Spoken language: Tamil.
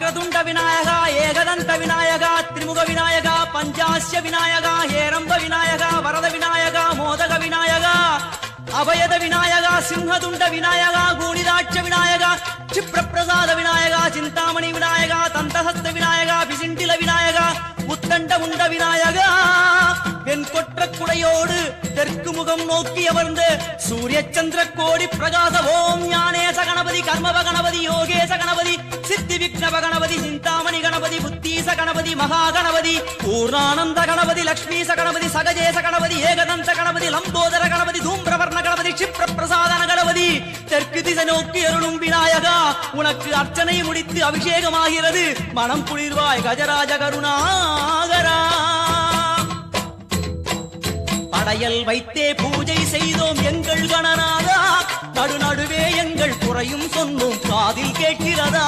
வக்ரதுண்ட விநாயகா ஏகதந்த விநாயகா திரிமுக விநாயகா பஞ்சாசிய விநாயகா ஏரம்ப விநாயகா வரத விநாயகா மோதக விநாயகா அபயத விநாயகா சிம்ஹதுண்ட விநாயகா கூணிதாட்ச விநாயகா க்ஷிப்ரப்பிரசாத விநாயகா சிந்தாமணி விநாயகா தந்தஹஸ்த விநாயகா பிசிண்டில விநாயகா உத்தண்ட உண்ட விநாயகா. வெண்கொற்ற குடையோடு தெற்கு முகம் நோக்கி அமர்ந்து சூரிய சந்திர கோடி பிரகாச ஓம் ஞானேச கணபதி கர்மப கணபதி யோகேச கணபதி சித்தி விக்னப சுத்தீச கணபதி மகா கணபதி பூர்ணானந்த கணபதி லக்ஷ்மீச கணபதி சகஜேச கணபதி ஏகதந்த கணபதி லம்போதர கணபதி தூம்பிரவர்ண கணபதி க்ஷிப்ர கணபதி. தெற்கு திசை நோக்கி அருளும் விநாயகா உனக்கு அர்ச்சனை முடித்து அபிஷேகமாகிறது. மனம் குளிர்வாய் கஜராஜ கருணாகரா. படையல் வைத்தே பூஜை செய்தோம் எங்கள் கணநாதா. நடுநடுவே எங்கள் குறையும் சொன்னோம் காதில் கேட்கிறதா?